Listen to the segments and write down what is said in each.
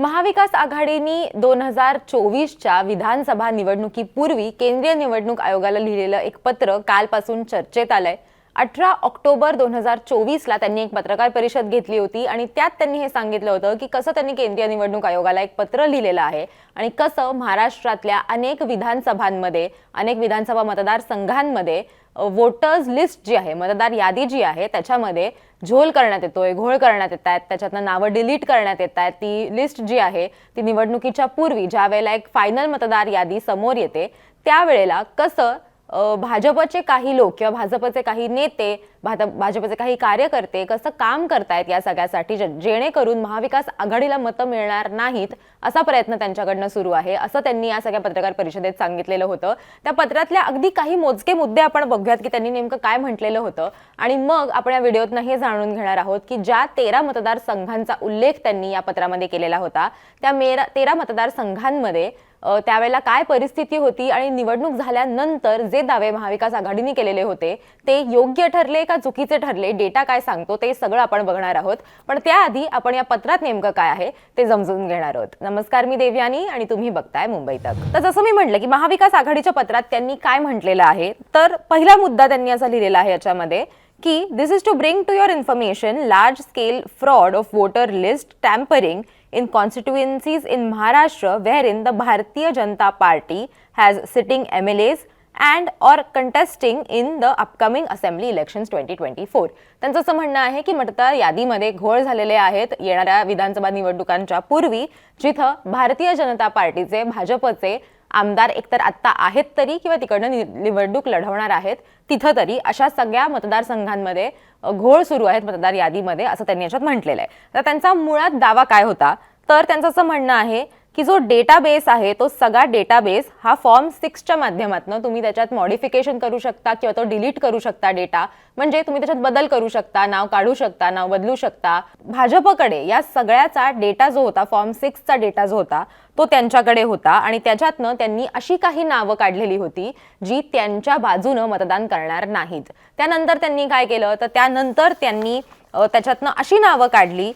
महाविकास आघाडीनी दोन हजार चोवीसच्या विधानसभा निवडणुकीपूर्वी केंद्रीय निवडणूक आयोगाला लिहिलेलं एक पत्र कालपासून चर्चेत आलंय. अठरा ऑक्टोबर दोन हजार चोवीसला त्यांनी एक पत्रकार परिषद घेतली होती आणि त्यात त्यांनी हे सांगितलं होतं की कसं त्यांनी केंद्रीय निवडणूक आयोगाला एक पत्र लिहिलेलं आहे आणि कसं महाराष्ट्रातल्या अनेक विधानसभांमध्ये अनेक विधानसभा मतदारसंघांमध्ये वोटर्स लिस्ट जी आहे मतदार यादी जी आहे त्याच्यामध्ये झोल करण्यात येतोय घोळ करण्यात येत आहेत त्याच्यातनं नावं डिलीट करण्यात येत आहेत. ती लिस्ट जी आहे ती निवडणुकीच्या पूर्वी ज्या वेळेला एक फायनल मतदार यादी समोर येते त्यावेळेला कसं भाजपचे काही लोक किंवा भाजपचे काही नेते भात- भाजपचे काही कार्यकर्ते कसं काम करतायत या सगळ्यासाठी जे- जेणेकरून महाविकास आघाडीला मतं मिळणार नाहीत असा प्रयत्न त्यांच्याकडनं सुरू आहे असं त्यांनी या सगळ्या पत्रकार परिषदेत सांगितलेलं होतं. त्या पत्रातल्या अगदी काही मोजके मुद्दे आपण बघूयात की त्यांनी नेमकं काय म्हटलेलं होतं. आणि मग आपण या व्हिडिओतनं हे जाणून घेणार आहोत की ज्या तेरा मतदारसंघांचा उल्लेख त्यांनी या पत्रामध्ये केलेला होता त्या मेरा तेरा मतदारसंघांमध्ये त्यावेळेला काय परिस्थिती होती आणि निवडणूक झाल्यानंतर जे दावे महाविकास आघाडीने केलेले होते ते योग्य ठरले का चुकीचे ठरले? डेटा काय सांगतो? ते सगळं आपण बघणार आहोत. पण त्याआधी आपण या पत्रात नेमकं काय आहे ते समजून घेणार आहोत. नमस्कार मी देवयानी आणि तुम्ही बघताय मुंबई तक. तर जसं मी म्हटलं की महाविकास आघाडीच्या पत्रात त्यांनी काय म्हटलेलं आहे तर पहिला मुद्दा त्यांनी असा लिहिलेला आहे याच्यामध्ये की this is to bring to your information large scale fraud of voter list tampering in constituencies in Maharashtra wherein the Bharatiya Janata Party has sitting MLAs and or contesting in the upcoming assembly elections 2024 त्यांचं असं म्हणणं आहे की मतदार यादीमध्ये घोळ झालेले आहेत येणाऱ्या विधानसभा निवडणुकांच्या पूर्वी जिथं भारतीय जनता पार्टीचे भाजपचे आमदार एकतर आत्ता आहेत तरी किंवा तिकडनं नि- निवडणूक लढवणार आहेत तिथं तरी अशा सगळ्या मतदारसंघांमध्ये घोळ सुरू आहेत मतदार यादीमध्ये असं त्यांनी याच्यात म्हटलेलं आहे. तर त्यांचा मुळात दावा काय होता? तर त्यांचं असं म्हणणं आहे की जो डेटाबेस आहे तो सगळा डेटाबेस हा फॉर्म सिक्सच्या माध्यमातून तुम्ही त्याच्यात मॉडिफिकेशन करू शकता किंवा तो डिलीट करू शकता डेटा म्हणजे तुम्ही त्याच्यात बदल करू शकता नाव काढू शकता नाव बदलू शकता. भाजपकडे या सगळ्याचा डेटा जो होता फॉर्म सिक्सचा डेटा जो होता तो त्यांच्याकडे होता आणि त्याच्यातनं त्यांनी अशी काही नावं काढलेली होती जी त्यांच्या बाजूनं मतदान करणार नाहीत. त्यानंतर त्यांनी काय केलं? तर त्यानंतर त्यांनी त्याच्यातनं अशी नावं काढली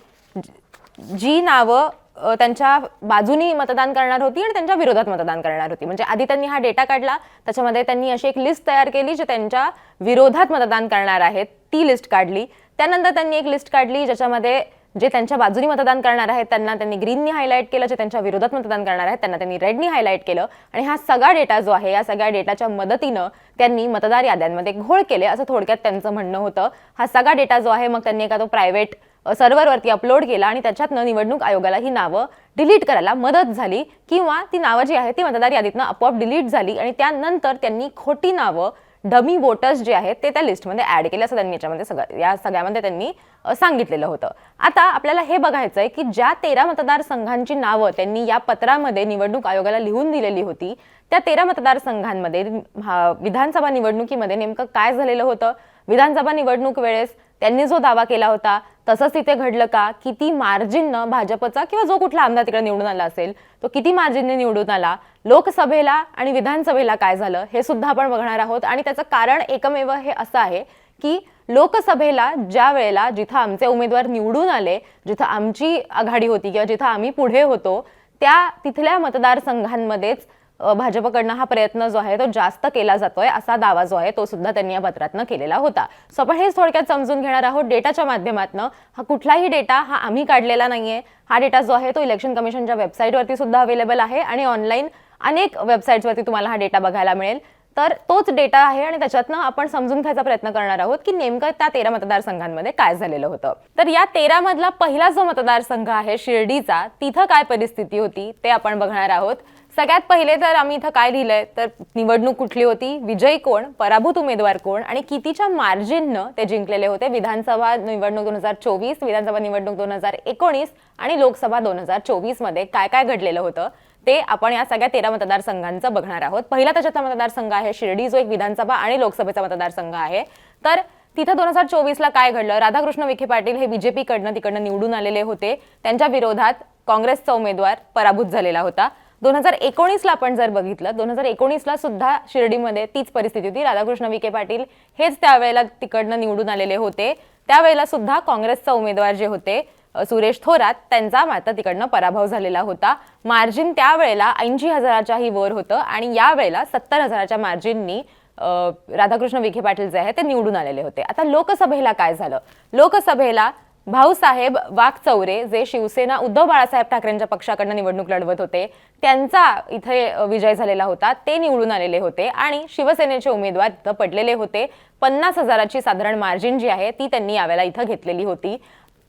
जी नावं त्यांच्या बाजूनी मतदान करणार होती आणि त्यांच्या विरोधात मतदान करणार होती. म्हणजे आधी त्यांनी हा डेटा काढला त्याच्यामध्ये त्यांनी अशी एक लिस्ट तयार केली जे त्यांच्या विरोधात मतदान करणार आहेत. ती लिस्ट काढली. त्यानंतर त्यांनी एक लिस्ट काढली ज्याच्यामध्ये जे त्यांच्या बाजूनी मतदान करणार आहेत त्यांना त्यांनी ग्रीननी हायलाईट केलं. जे त्यांच्या विरोधात मतदान करणार आहेत त्यांना त्यांनी रेडनी हायलाईट केलं. आणि हा सगळा डेटा जो आहे या सगळ्या डेटाच्या मदतीनं त्यांनी मतदार याद्यांमध्ये घोळ केले असं थोडक्यात त्यांचं म्हणणं होतं. हा सगळा डेटा जो आहे मग त्यांनी एका तो प्रायव्हेट सर्व्हरवरती अपलोड केला आणि त्याच्यातनं निवडणूक आयोगाला ही नावं डिलीट करायला मदत झाली किंवा ती नावं जी आहेत ती मतदार यादीतनं आपोआप डिलीट झाली आणि त्यानंतर त्यांनी खोटी नावं डमी वोटर्स जे आहेत ते त्या लिस्टमध्ये ॲड केले असं त्यांनी याच्यामध्ये सगळं या सगळ्यामध्ये त्यांनी सांगितलेलं होतं. आता आपल्याला हे बघायचं आहे की ज्या तेरा मतदारसंघांची नावं त्यांनी या पत्रामध्ये निवडणूक आयोगाला लिहून दिलेली होती त्या तेरा मतदारसंघांमध्ये हा, विधानसभा निवडणुकीमध्ये नेमकं काय झालेलं होतं? विधानसभा निवडणूक वेळेस त्यांनी जो दावा केला होता तसंच तिथे घडलं का? किती मार्जिननं भाजपचा किंवा जो कुठला आमदार तिकडे निवडून आला असेल तो किती मार्जिनने निवडून आला? लोकसभेला आणि विधानसभेला काय झालं? हे सुद्धा आपण बघणार आहोत आणि त्याचं कारण एकमेव हे असं आहे की लोकसभेला ज्या वेळेला जिथं आमचे उमेदवार निवडून आले जिथं आमची आघाडी होती किंवा जिथं आम्ही पुढे होतो त्या तिथल्या मतदारसंघांमध्येच भाजपकडनं हा प्रयत्न जो आहे तो जास्त केला जातोय असा दावा जो आहे तो सुद्धा त्यांनी या पत्रातनं केलेला होता. सो आपण हेच थोडक्यात समजून घेणार आहोत डेटाच्या माध्यमातून हा कुठलाही डेटा हा आम्ही काढलेला नाहीये. हा डेटा जो आहे तो इलेक्शन कमिशनच्या वेबसाईटवरती सुद्धा अवेलेबल आहे आणि ऑनलाईन अनेक वेबसाईट्सवरती तुम्हाला हा डेटा बघायला मिळेल. तर तोच डेटा आहे आणि त्याच्यातनं आपण समजून घ्यायचा प्रयत्न करणार आहोत की नेमकं त्या तेरा मतदारसंघांमध्ये काय झालेलं होतं. तर या तेरा मधला पहिला जो मतदारसंघ आहे शिर्डीचा तिथं काय परिस्थिती होती ते आपण बघणार आहोत. सगळ्यात पहिले तर आम्ही इथं काय लिहिलंय? तर निवडणूक कुठली होती? विजयी कोण? पराभूत उमेदवार कोण? आणि कितीच्या मार्जिननं ते जिंकलेले होते? विधानसभा निवडणूक दोन हजार चोवीस विधानसभा निवडणूक दोन हजार एकोणीस आणि लोकसभा दोन हजार चोवीसमध्ये काय काय घडलेलं होतं? ते आपण या सगळ्या तेरा मतदारसंघांचं बघणार आहोत. पहिला त्याच्यातला मतदारसंघ आहे शिर्डी जो एक विधानसभा आणि लोकसभेचा मतदारसंघ आहे. तर तिथं दोन हजार चोवीसला काय घडलं? राधाकृष्ण विखे पाटील हे बीजेपीकडनं तिकडनं निवडून आलेले होते. त्यांच्या विरोधात काँग्रेसचा उमेदवार पराभूत झालेला होता. दोन हजार एकोणीसला आपण जर बघितलं दोन हजार एकोणीसला सुद्धा शिर्डीमध्ये तीच परिस्थिती होती. राधाकृष्ण विखे पाटील हेच त्यावेळेला तिकडनं निवडून आलेले होते. त्यावेळेला सुद्धा काँग्रेसचा उमेदवार जे होते सुरेश थोरात त्यांचा मात्र तिकडनं पराभव झालेला होता. मार्जिन त्यावेळेला ऐंशी हजाराच्याही वर होतं आणि यावेळेला सत्तर हजाराच्या मार्जिननी राधाकृष्ण विखे पाटील जे आहे ते निवडून आलेले होते. आता लोकसभेला काय झालं? लोकसभेला भाऊसाहेब वाघचौरे जे शिवसेना उद्धव बाळासाहेब ठाकरेंच्या पक्षाकडनं निवडणूक लढवत होते त्यांचा इथे विजय झालेला होता. ते निवडून आलेले होते आणि शिवसेनेचे उमेदवार इथं पडलेले होते. पन्नास हजाराची साधारण मार्जिन जी आहे ती त्यांनी यावेळेला इथं घेतलेली होती.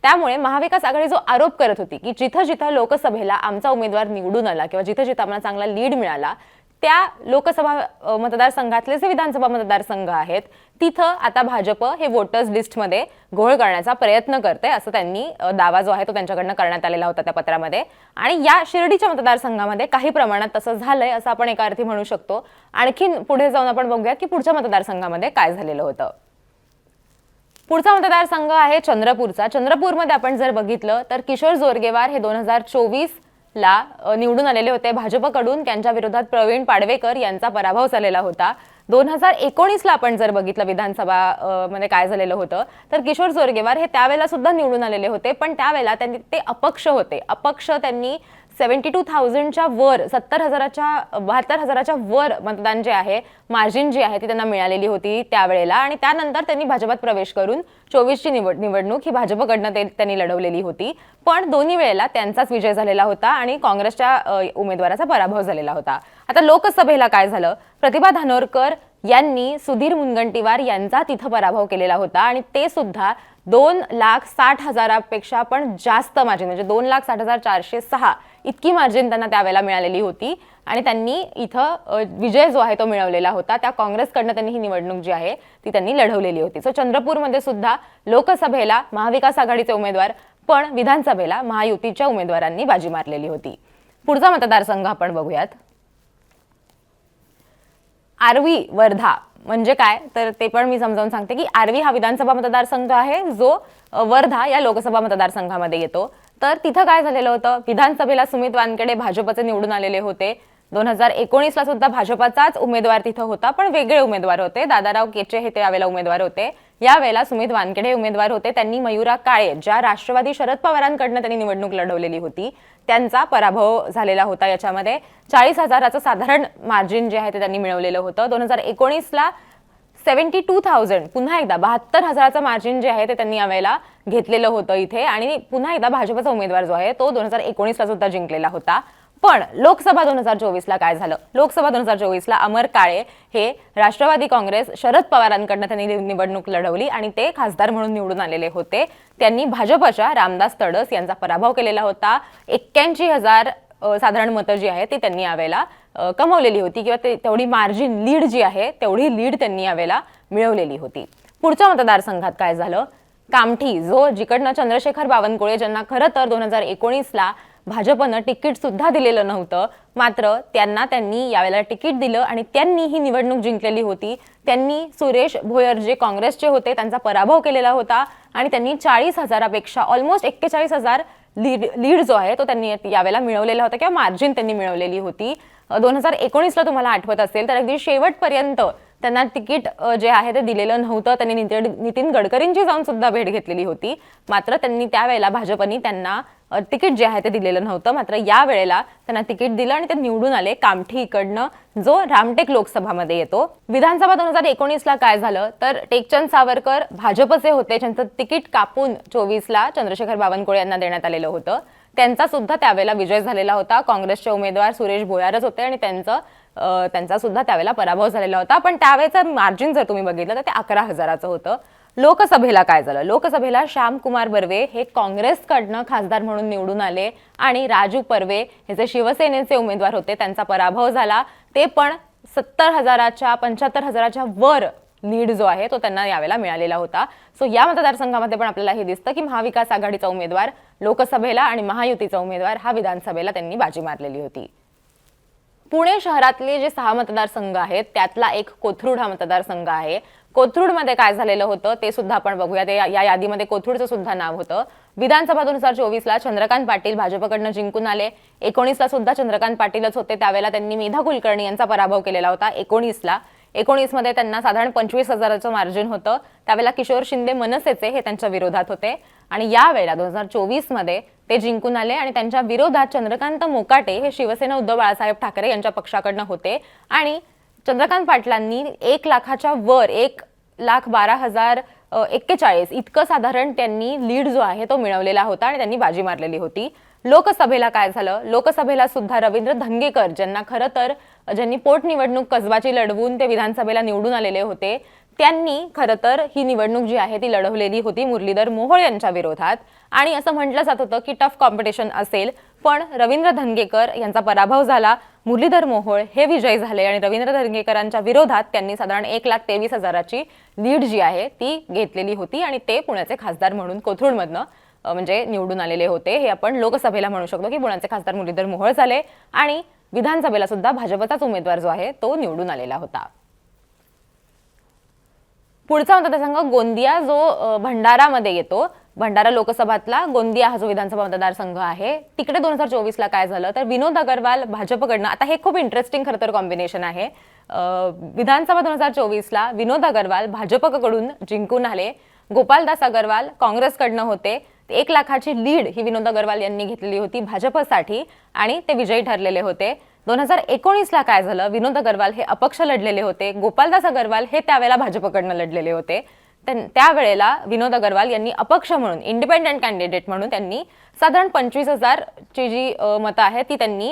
त्यामुळे महाविकास आघाडी जो आरोप करत होती की जिथं जिथं लोकसभेला आमचा उमेदवार निवडून आला किंवा जिथं जिथं आम्हाला चांगला लीड मिळाला त्या लोकसभा मतदारसंघातले जे विधानसभा मतदारसंघ आहेत तिथं आता भाजप हे वोटर्स लिस्टमध्ये घोळ करण्याचा प्रयत्न करते असं त्यांनी दावा जो आहे तो त्यांच्याकडनं करण्यात आलेला होता त्या पत्रामध्ये. आणि या शिर्डीच्या मतदारसंघामध्ये काही प्रमाणात तसं झालंय असं आपण एका अर्थी म्हणू शकतो. आणखीन पुढे जाऊन आपण बघूया की पुढच्या मतदारसंघामध्ये काय झालेलं होतं. पुढचा मतदारसंघ आहे चंद्रपूरचा. चंद्रपूरमध्ये आपण जर बघितलं तर किशोर जोरगेवार हे दोन हजार चोवीस ला निवडून आलेले होते. भाजपकडून त्यांच्या विरोधात प्रवीण पाडवेकर यांचा पराभव झालेला होता. दोन हजार एकोणीसला आपण जर बघितलं विधानसभा मध्ये काय झालेलं होतं तर किशोर जोरगेवार हे त्यावेळेला सुद्धा निवडून आलेले होते. पण त्यावेळेला त्यांनी ते अपक्ष होते. अपक्ष त्यांनी सेव्हन्टी टू थाउजंडच्या वर सत्तर हजाराच्या बहात्तर हजाराच्या वर मतदान जे आहे मार्जिन जी आहे ती त्यांना मिळालेली होती त्यावेळेला आणि त्यानंतर त्यांनी भाजपात प्रवेश करून चोवीसची निवड निवडणूक ही भाजपकडनं ते त्यांनी लढवलेली होती. पण दोन्ही वेळेला त्यांचाच विजय झालेला होता आणि काँग्रेसच्या उमेदवाराचा पराभव झालेला होता. आता लोकसभेला काय झालं? प्रतिभा धानोरकर यांनी सुधीर मुनगंटीवार यांचा तिथं पराभव केलेला होता आणि ते सुद्धा दोन लाख साठ हजारापेक्षा पण जास्त मार्जिन म्हणजे दोन लाख साठ हजार चारशे सहा इतकी मार्जिन त्यांना त्यावेळेला मिळालेली होती. आणि त्यांनी इथं विजय जो आहे तो मिळवलेला होता त्या काँग्रेसकडनं त्यांनी ही निवडणूक जी आहे ती त्यांनी लढवलेली होती. सो चंद्रपूरमध्ये सुद्धा लोकसभेला महाविकास आघाडीचे उमेदवार पण विधानसभेला महायुतीच्या उमेदवारांनी बाजी मारलेली होती. पुढचा मतदारसंघ आपण बघूयात. आर्वी वर्धा म्हणजे काय? तर ते पण मी समजावून सांगते की आर्वी हा विधानसभा मतदारसंघ आहे जो वर्धा या लोकसभा मतदारसंघामध्ये येतो. तर तिथं काय झालेलं होतं? विधानसभेला सुमित वानकडे भाजपचे निवडून आलेले होते. दोन हजार एकोणीसला सुद्धा भाजपाचाच उमेदवार तिथं होता पण वेगळे उमेदवार होते. दादाराव केचे हे त्यावेळेला उमेदवार होते. यावेळेला सुमित वानखेडे उमेदवार होते त्यांनी मयुरा काळे ज्या राष्ट्रवादी शरद पवारांकडनं त्यांनी निवडणूक लढवलेली होती त्यांचा पराभव झालेला होता याच्यामध्ये. चाळीस हजाराचं साधारण मार्जिन जे आहे ते त्यांनी मिळवलेलं होतं. दोन हजार एकोणीसला सेव्हन्टी टू थाउजंड पुन्हा एकदा बहात्तर हजाराचं मार्जिन जे आहे ते त्यांनी यावेळेला घेतलेलं होतं इथे. आणि पुन्हा एकदा भाजपचा उमेदवार जो आहे तो दोन हजार एकोणीसला सुद्धा जिंकलेला होता. पण लोकसभा दोन हजार चोवीसला काय झालं? लोकसभा दोन हजार चोवीसला अमर काळे हे राष्ट्रवादी काँग्रेस शरद पवारांकडनं त्यांनी नि- निवडणूक लढवली आणि ते खासदार म्हणून निवडून आलेले होते. त्यांनी भाजपच्या रामदास तडस यांचा पराभव केलेला होता. एक्क्याऐंशी हजार साधारण मतं जी आहे ती त्यांनी यावेळेला कमवलेली होती किंवा ते तेवढी मार्जिन लीड जी आहे तेवढी लीड त्यांनी यावेळेला मिळवलेली होती. पुढच्या मतदारसंघात काय झालं? कामठी जो जिकडनं चंद्रशेखर बावनकुळे ज्यांना खरं तर दोन हजार एकोणीसला भाजपनं तिकीट सुद्धा दिलेलं नव्हतं मात्र त्यांना त्यांनी यावेळेला तिकीट दिलं आणि त्यांनी ही निवडणूक जिंकलेली होती. त्यांनी सुरेश भोयर जे काँग्रेसचे होते त्यांचा पराभव केलेला होता आणि त्यांनी चाळीस हजारापेक्षा ऑलमोस्ट एक्केचाळीस हजार लीड लीड जो आहे तो त्यांनी यावेळेला मिळवलेला होता किंवा मार्जिन त्यांनी मिळवलेली होती. दोन हजार एकोणीसला तुम्हाला आठवत असेल तर अगदी शेवटपर्यंत त्यांना तिकीट जे आहे ते दिलेलं नव्हतं. त्यांनी नितीन नितीन गडकरींची जाऊन सुद्धा भेट घेतलेली होती. मात्र त्यांनी त्यावेळेला भाजपनी त्यांना तिकीट जे आहे ते दिलेलं नव्हतं. मात्र या वेळेला त्यांना तिकीट दिलं आणि ते निवडून आले कामठी इकडनं जो रामटेक लोकसभामध्ये येतो. विधानसभा दोन हजार एकोणीसला काय झालं? तर टेकचंद सावरकर भाजपचे होते ज्यांचं तिकीट कापून चोवीसला चंद्रशेखर बावनकुळे यांना देण्यात आलेलं होतं. त्यांचा सुद्धा त्यावेळेला विजय झालेला होता. काँग्रेसचे उमेदवार सुरेश भोयारच होते आणि त्यांचं त्यांचा सुद्धा त्यावेळेला पराभव झालेला होता. पण त्यावेळेचं मार्जिन जर तुम्ही बघितलं तर ते अकरा हजाराचं होतं. लोकसभेला काय झालं? लोकसभेला श्यामकुमार बर्वे हे काँग्रेसकडनं खासदार म्हणून निवडून आले आणि राजू पर्वे हे जे शिवसेनेचे उमेदवार होते त्यांचा पराभव झाला. ते पण सत्तर हजाराच्या पंच्याहत्तर हजाराच्या वर लीड जो आहे तो त्यांना यावेळेला मिळालेला होता. सो या मतदारसंघामध्ये पण आपल्याला हे दिसतं की महाविकास आघाडीचा उमेदवार लोकसभेला आणि महायुतीचा उमेदवार हा विधानसभेला त्यांनी बाजी मारलेली होती. पुणे शहरातले जे सहा मतदारसंघ आहेत त्यातला एक कोथरूड हा मतदारसंघ आहे. कोथरूडमध्ये काय झालेलं होतं ते सुद्धा आपण बघूया ते या यादीमध्ये कोथरूडचं सुद्धा नाव होतं. विधानसभा दोन हजार चोवीसला चंद्रकांत पाटील भाजपकडनं जिंकून आले. एकोणीसला सुद्धा चंद्रकांत पाटीलच होते. त्यावेळेला त्यांनी मेधा कुलकर्णी यांचा पराभव केलेला होता एकोणीसला. एकोणीसमध्ये त्यांना साधारण पंचवीस हजाराचं मार्जिन होतं. त्यावेळेला किशोर शिंदे मनसेचे हे त्यांच्या विरोधात होते. आणि यावेळेला दोन हजार चोवीसमध्ये ते जिंकून आले आणि त्यांच्या विरोधात चंद्रकांत मोकाटे हे शिवसेना उद्धव बाळासाहेब ठाकरे यांच्या पक्षाकडनं होते. आणि चंद्रकांत पाटलांनी एक लाखाच्या वर एक लाख बारा हजार एक्केचाळीस इतकं साधारण त्यांनी लीड जो आहे तो मिळवलेला होता आणि त्यांनी बाजी मारलेली होती. लोकसभेला काय झालं? लोकसभेला सुद्धा रवींद्र धंगेकर ज्यांना खरं तर ज्यांनी पोटनिवडणूक कसबाची लढवून ते विधानसभेला निवडून आलेले होते त्यांनी खरं तर ही निवडणूक जी आहे ती लढवलेली होती मुरलीधर मोहोळ यांच्या विरोधात. आणि असं म्हटलं जात होतं की टफ कॉम्पिटिशन असेल पण रवींद्र धनगेकर यांचा पराभव झाला. मुरलीधर मोहोळ हे विजयी झाले आणि रवींद्र धनगेकरांच्या विरोधात त्यांनी साधारण एक लाख तेवीस हजाराची लीड जी आहे ती घेतलेली होती आणि ते पुण्याचे खासदार म्हणून कोथरूडमधनं म्हणजे निवडून आलेले होते. हे आपण लोकसभेला म्हणू शकतो की पुण्याचे खासदार मुरलीधर मोहोळ झाले आणि विधानसभेला सुद्धा भाजपचाच उमेदवार जो आहे तो निवडून आलेला होता. पुढचा मतदारसंघ गोंदिया जो भंडारामध्ये येतो. भंडारा लोकसभातला गोंदिया हा जो विधानसभा मतदारसंघ आहे. तिकडे दोन हजार चोवीसला काय झालं? तर विनोद अगरवाल भाजपकडनं आता हे खूप इंटरेस्टिंग खरं तर कॉम्बिनेशन आहे. विधानसभा दोन हजार चोवीसला विनोद अगरवाल भाजपकडून जिंकून आले. गोपालदास अगरवाल काँग्रेसकडनं होते. एक लाखाची लीड ही विनोद अगरवाल यांनी घेतलेली होती भाजपसाठी आणि ते विजयी ठरलेले होते. दोन हजार एकोणीसला काय झालं? विनोद अगरवाल हे अपक्ष लढलेले होते. गोपालदास अगरवाल हे त्यावेळेला भाजपकडनं लढलेले होते. त्यां- त्यावेळेला विनोद अगरवाल यांनी अपक्ष म्हणून इंडिपेंडंट कॅन्डिडेट म्हणून त्यांनी साधारण पंचवीस हजारची जी मतं आहेत ती त्यांनी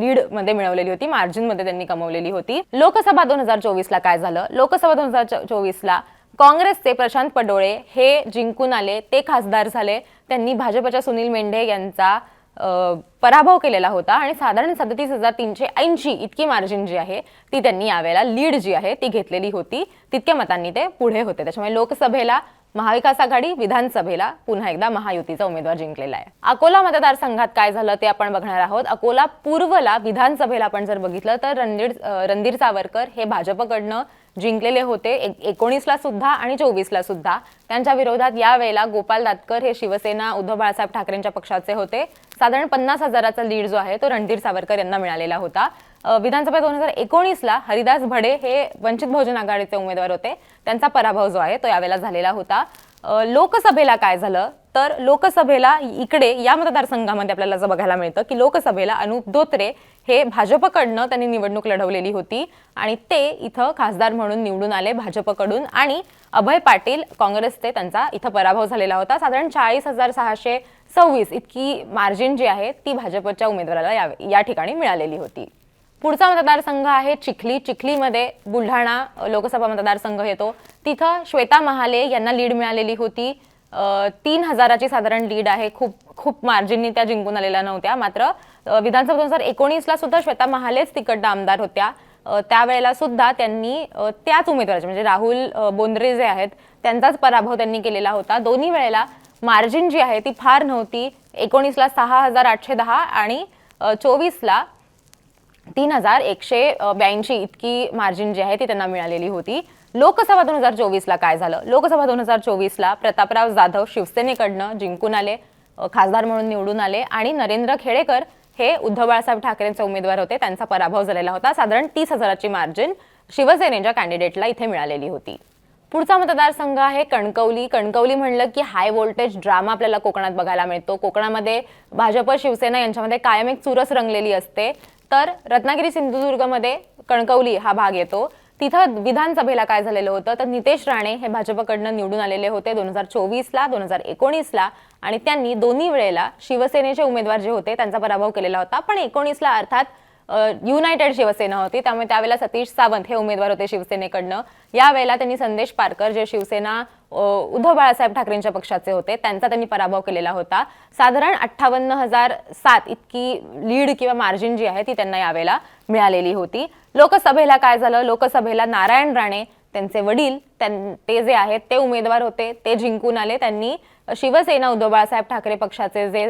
लीडमध्ये मिळवलेली होती. मार्जिनमध्ये त्यांनी कमवलेली होती. लोकसभा दोन हजार चोवीसला काय झालं? लोकसभा दोन हजार चोवीसला काँग्रेसचे प्रशांत पडोळे हे जिंकून आले. ते खासदार झाले. त्यांनी भाजपच्या सुनील मेंढे यांचा पराभव केलेला होता आणि साधारण सदतीस हजार तीनशे ऐंशी इतकी मार्जिन जी आहे ती त्यांनी यावेळेला लीड जी आहे ती घेतलेली होती. तितक्या मतांनी ते पुढे होते. त्याच्यामुळे लोकसभेला महाविकास आघाडी विधानसभेला पुन्हा एकदा महायुतीचा उमेदवार जिंकलेला आहे. अकोला मतदारसंघात काय झालं ते आपण बघणार आहोत. अकोला पूर्वला विधानसभेला आपण जर बघितलं तर रणधीर रणधीर सावरकर हे भाजपकडनं जिंकलेले होते. एक- एकोणीसला सुद्धा आणि चोवीसला सुद्धा. त्यांच्या विरोधात यावेळेला गोपाल दातकर हे शिवसेना उद्धव बाळासाहेब ठाकरेंच्या पक्षाचे होते. साधारण पन्नास हजाराचा लीड जो आहे तो रणधीर सावरकर यांना मिळालेला होता. विधानसभा दोन हजार एकोणीसला हरिदास भडे हे वंचित बहुजन आघाडीचे उमेदवार होते. त्यांचा पराभव जो आहे तो यावेळेला झालेला होता. लोकसभेला काय झालं? तर लोकसभेला इकडे या मतदारसंघामध्ये आपल्याला असं बघायला मिळतं की लोकसभेला अनुप धोत्रे हे भाजपकडनं त्यांनी निवडणूक लढवलेली होती आणि ते इथं खासदार म्हणून निवडून आले भाजपकडून आणि अभय पाटील काँग्रेसचे त्यांचा इथं पराभव झालेला होता. साधारण चाळीस हजार सहाशे सव्वीस इतकी मार्जिन जी आहे ती भाजपच्या उमेदवाराला या या ठिकाणी मिळालेली होती. पुढचा मतदारसंघ आहे चिखली. चिखलीमध्ये बुलढाणा लोकसभा मतदारसंघ येतो. तिथं श्वेता महाले यांना लीड मिळालेली होती. तीन हजाराची साधारण लीड आहे. खूप खूप मार्जिननी त्या जिंकून आलेल्या नव्हत्या. मात्र विधानसभा दोन हजार एकोणीसला सुद्धा श्वेता महालेच तिकडनं आमदार होत्या. त्यावेळेला सुद्धा त्यांनी त्याच उमेदवाराचे म्हणजे राहुल बोंद्रे जे आहेत त्यांचाच पराभव त्यांनी केलेला होता. दोन्ही वेळेला मार्जिन जी आहे ती फार नव्हती. एकोणीसला सहा हजार आठशे दहा आणि चोवीसला तीन हजार एकशे ब्याऐंशी इतकी मार्जिन जी आहे ती त्यांना मिळालेली होती. लोकसभा दोन हजार चोवीसला काय झालं? लोकसभा दोन हजार चोवीसला प्रतापराव जाधव शिवसेनेकडनं जिंकून आले खासदार म्हणून निवडून आले आणि नरेंद्र खेडेकर हे उद्धव बाळासाहेब ठाकरेंचे उमेदवार होते. त्यांचा पराभव झालेला होता. साधारण तीस हजाराची मार्जिन शिवसेनेच्या कॅन्डिडेटला इथे मिळालेली होती. पुढचा मतदारसंघ आहे कणकवली. कणकवली म्हणलं की हाय व्होल्टेज ड्रामा आपल्याला कोकणात बघायला मिळतो. कोकणामध्ये भाजप शिवसेना यांच्यामध्ये कायम एक चुरस रंगलेली असते. तर रत्नागिरी सिंधुदुर्गमध्ये कणकवली हा भाग येतो. तिथं विधानसभेला काय झालेलं होतं? तर नितेश राणे हे भाजपकडनं निवडून आलेले होते दोन हजार चोवीसला दोन हजार एकोणीसला आणि त्यांनी दोन्ही वेळेला शिवसेनेचे उमेदवार जे होते त्यांचा पराभव केलेला होता. पण एकोणीसला अर्थात युनायटेड शिवसेना होती त्यामुळे त्यावेळेला सतीश सावंत हे उमेदवार होते शिवसेनेकडनं. यावेळेला त्यांनी संदेश पारकर जे शिवसेना उद्धव बाळासाहेब ठाकरेंच्या पक्षाचे होते त्यांचा त्यांनी पराभव केलेला होता. साधारण अठ्ठावन्न हजार सात इतकी लीड किंवा मार्जिन जी आहे ती त्यांना यावेळेला मिळालेली होती. लोकसभेला काय झालं? लोकसभेला नारायण राणे त्यांचे वडील त्यां- ते जे आहेत ते उमेदवार होते ते जिंकून आले. त्यांनी शिवसेना उद्धव बाळासाहेब ठाकरे पक्षाचे जे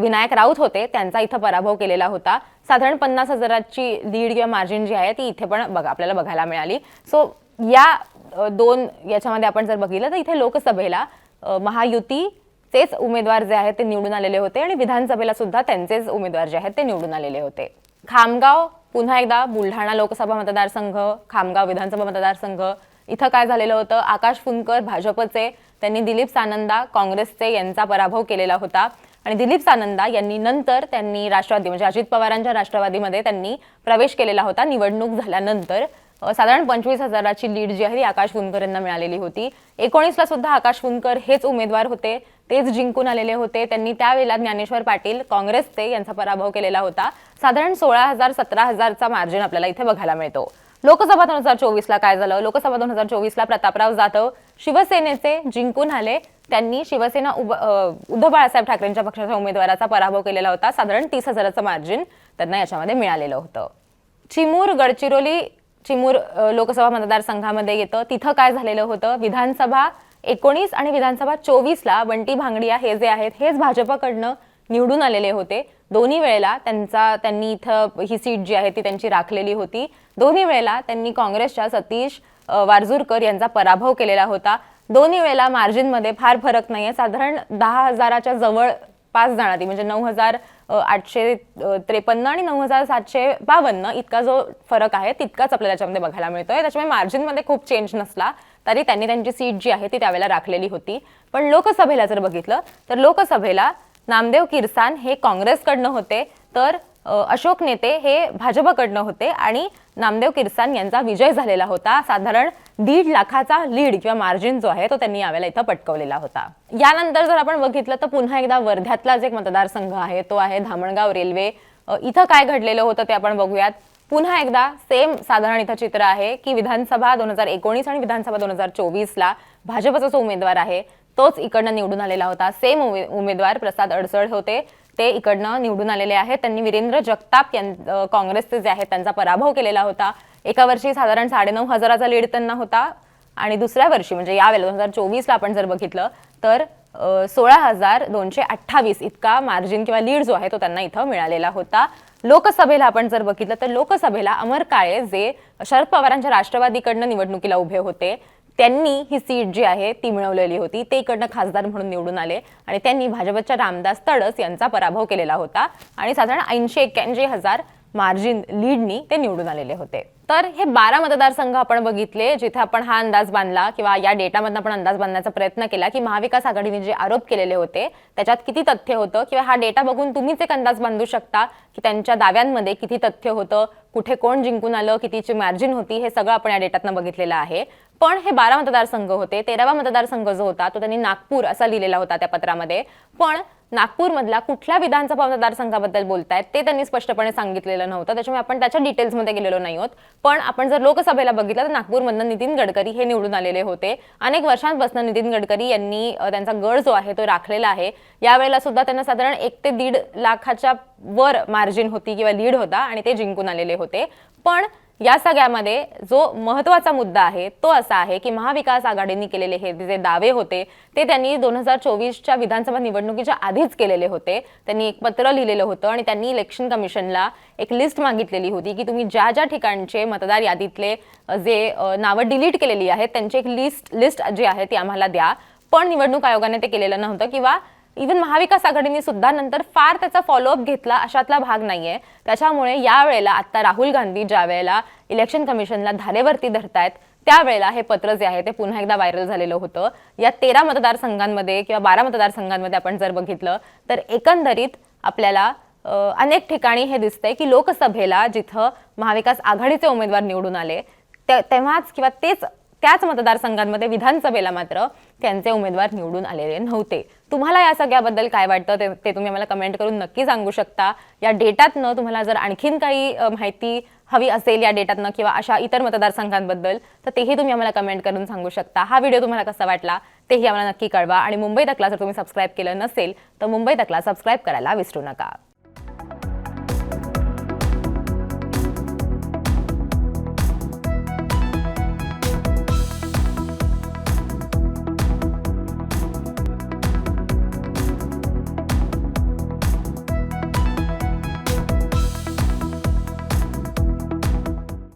विनायक राऊत होते त्यांचा इथं पराभव केलेला होता. साधारण पन्नास हजाराची लीड किंवा मार्जिन जी आहे ती इथे पण बघा आपल्याला बघायला मिळाली. सो या दोन याच्यामध्ये आपण जर बघितलं तर इथे लोकसभेला महायुती महायुतीचेच उमेदवार जे आहेत ते निवडून आलेले होते आणि विधानसभेला सुद्धा त्यांचेच उमेदवार जे आहेत ते निवडून आलेले होते. खामगाव पुन्हा एकदा बुलढाणा लोकसभा मतदारसंघ खामगाव विधानसभा मतदारसंघ इथं काय झालेलं होतं? आकाश फुनकर भाजपचे त्यांनी दिलीप सानंदा काँग्रेसचे यांचा पराभव केलेला होता. आणि दिलीप सानंदा यांनी नंतर त्यांनी राष्ट्रवादी म्हणजे अजित पवारांच्या राष्ट्रवादीमध्ये त्यांनी प्रवेश केलेला होता. निवडणूक झाल्यानंतर साधारण पंचवीस हजाराची लीड जी आहे ती आकाश फुनकर यांना मिळालेली होती. एकोणीसला सुद्धा आकाश फुनकर हेच उमेदवार होते तेच जिंकून आलेले होते. त्यांनी त्यावेळेला ज्ञानेश्वर पाटील काँग्रेसचे यांचा पराभव केलेला होता. साधारण सोळा हजार सतरा हजारचा मार्जिन आपल्याला इथे बघायला मिळतो. लोकसभा दोन हजार चोवीसला काय झालं? लोकसभा दोन हजार चोवीसला प्रतापराव जाधव शिवसेनेचे जिंकून आले. त्यांनी शिवसेना उद्धव बाळासाहेब ठाकरेंच्या पक्षाच्या उमेदवाराचा पराभव केलेला होता. साधारण तीस हजाराचं मार्जिन त्यांना याच्यामध्ये मिळालेलं होतं. चिमूर गडचिरोली चिमूर लोकसभा मतदारसंघामध्ये येतं. तिथं काय झालेलं होतं? विधानसभा एकोणीस आणि विधानसभा चोवीसला बंटी भांगडिया हे जे आहेत हेच भाजपकडनं निवडून आलेले होते. दोन्ही वेळेला त्यांचा त्यांनी इथं ही सीट जी आहे ती त्यांची राखलेली होती. दोन्ही वेळेला त्यांनी काँग्रेसच्या सतीश अ, वारजूरकर यांचा पराभव केलेला होता. दोन्ही वेळेला मार्जिनमध्ये फार फरक नाहीये. साधारण दहा हजाराच्या जवळ पाच जाणारी म्हणजे नऊ हजार आठशे त्रेपन्न आणि नऊ हजार सातशे बावन्न इतका जो फरक आहे तितकाच आपल्याला त्याच्यामध्ये बघायला मिळतोय. त्याच्यामुळे मार्जिनमध्ये खूप चेंज नसला तरी त्यांनी त्यांची सीट जी आहे ती त्यावेळेला राखलेली होती. पण लोकसभेला जर बघितलं तर लोकसभेला नामदेव किरसान हे काँग्रेसकडनं होते तर अशोक नेते हे भाजपकडनं होते आणि नामदेव किरसान यांचा विजय झालेला होता. साधारण दीड लाखाचा लीड किंवा मार्जिन जो आहे तो त्यांनी यावेळेला इथं पटकवलेला होता. यानंतर जर आपण बघितलं तर पुन्हा एकदा वर्ध्यातलाच एक मतदारसंघ आहे तो आहे धामणगाव रेल्वे. इथं काय घडलेलं होतं ते आपण बघूयात. पुन्हा एकदा सेम साधारण इथं चित्र आहे की विधानसभा दोन हजार एकोणीस आणि विधानसभा दोन हजार चोवीसला भाजपचा जो उमेदवार आहे तोच इकडनं निवडून आलेला होता. सेम उमे उमेदवार प्रसाद अडसळ होते. ते इकडनं निवडून आलेले आहेत. त्यांनी वीरेंद्र जगताप यां काँग्रेसचे जे आहेत त्यांचा पराभव केलेला होता. एका वर्षी साधारण साडेनऊ हजाराचा लीड त्यांना होता. आणि दुसऱ्या वर्षी म्हणजे यावेळेला दोन हजार चोवीसला आपण जर बघितलं तर सोळा हजार दोनशे अठ्ठावीस इतका मार्जिन किंवा लीड जो आहे तो त्यांना इथं मिळालेला होता. लोकसभेला आपण जर बघितलं तर लोकसभेला अमर काळे जे शरद पवारांच्या राष्ट्रवादीकडनं निवडणुकीला उभे होते त्यांनी ही सीट जी आहे ती मिळवलेली होती. ते इकडनं खासदार म्हणून निवडून आले आणि त्यांनी भाजपच्या रामदास तडस यांचा पराभव केलेला होता आणि साधारण ऐंशी एक्क्याऐंशी हजार मार्जिन लीडनी ते निवडून आलेले होते. तर हे बारा मतदारसंघ आपण बघितले जिथे आपण हा अंदाज बांधला किंवा या डेटामधून आपण अंदाज बांधण्याचा प्रयत्न केला की महाविकास आघाडीने जे आरोप केलेले होते त्याच्यात किती तथ्य होतं किंवा हा डेटा बघून तुम्हीच एक अंदाज बांधू शकता की त्यांच्या दाव्यांमध्ये किती तथ्य होतं कुठे कोण जिंकून आलं कितीची मार्जिन होती हे सगळं आपण या डेटातनं बघितलेलं आहे. पण हे बारा मतदारसंघ होते तेरावा मतदारसंघ जो होता तो त्यांनी नागपूर असा लिहिलेला होता त्या पत्रामध्ये. पण नागपूरमधला कुठल्या विधानसभा मतदारसंघाबद्दल बोलतायत ते त्यांनी स्पष्टपणे सांगितलेलं नव्हतं. त्याच्यामुळे आपण त्याच्या डिटेल्समध्ये गेलेलो नाही आहोत पण आपण जर लोकसभेला बघितलं तर नागपूरमधनं नितीन गडकरी हे निवडून आलेले होते. अनेक वर्षांपासून नितीन गडकरी यांनी त्यांचा गड जो आहे तो राखलेला आहे. यावेळेला सुद्धा त्यांना साधारण एक ते दीड लाखाच्या वर मार्जिन होती किंवा लीड होता आणि ते जिंकून आलेले होते. पण या सगळ्यामध्ये जो महत्त्वाचा मुद्दा आहे तो असा आहे की महाविकास आघाडीने केलेले हे जे दावे होते ते त्यांनी दोन हजार चोवीसच्या विधानसभा निवडणुकीच्या आधीच केलेले होते. त्यांनी एक पत्र लिहिलेलं होतं आणि त्यांनी इलेक्शन कमिशनला एक लिस्ट मागितलेली होती की तुम्ही ज्या ज्या ठिकाणचे मतदार यादीतले जे नावं डिलीट केलेली आहेत त्यांची एक लिस्ट लिस्ट जी आहे ती आम्हाला द्या. पण निवडणूक आयोगाने ते केलेलं नव्हतं किंवा इव्हन महाविकास आघाडीने सुद्धा नंतर फार त्याचा फॉलोअप घेतला अशातला भाग नाहीये. त्याच्यामुळे यावेळेला आता राहुल गांधी ज्या वेळेला इलेक्शन कमिशनला धारेवरती धरतायत त्यावेळेला हे पत्र जे आहे ते पुन्हा एकदा व्हायरल झालेलं होतं. या तेरा मतदारसंघांमध्ये किंवा बारा मतदारसंघांमध्ये आपण जर बघितलं तर एकंदरीत आपल्याला अनेक ठिकाणी हे दिसतंय की लोकसभेला जिथं महाविकास आघाडीचे उमेदवार निवडून आले ते- तेव्हाच किंवा तेच त्याच मतदारसंघांमध्ये विधानसभेला मात्र त्यांचे उमेदवार निवडून आलेले नव्हते. तुम्हाला या सगळ्याबद्दल काय वाटतं? ते ते तुम्ही आम्हाला कमेंट करून नक्की सांगू शकता. या डेटातनं तुम्हाला जर आणखीन काही माहिती हवी असेल या डेटातनं किंवा अशा इतर मतदारसंघांबद्दल तर तेही तुम्ही आम्हाला कमेंट करून सांगू शकता. हा व्हिडिओ तुम्हाला कसा वाटला? तेही आम्हाला नक्की कळवा. आणि मुंबई तकला जर तुम्ही सबस्क्राईब केलं नसेल तर मुंबई तकला सबस्क्राईब करायला विसरू नका.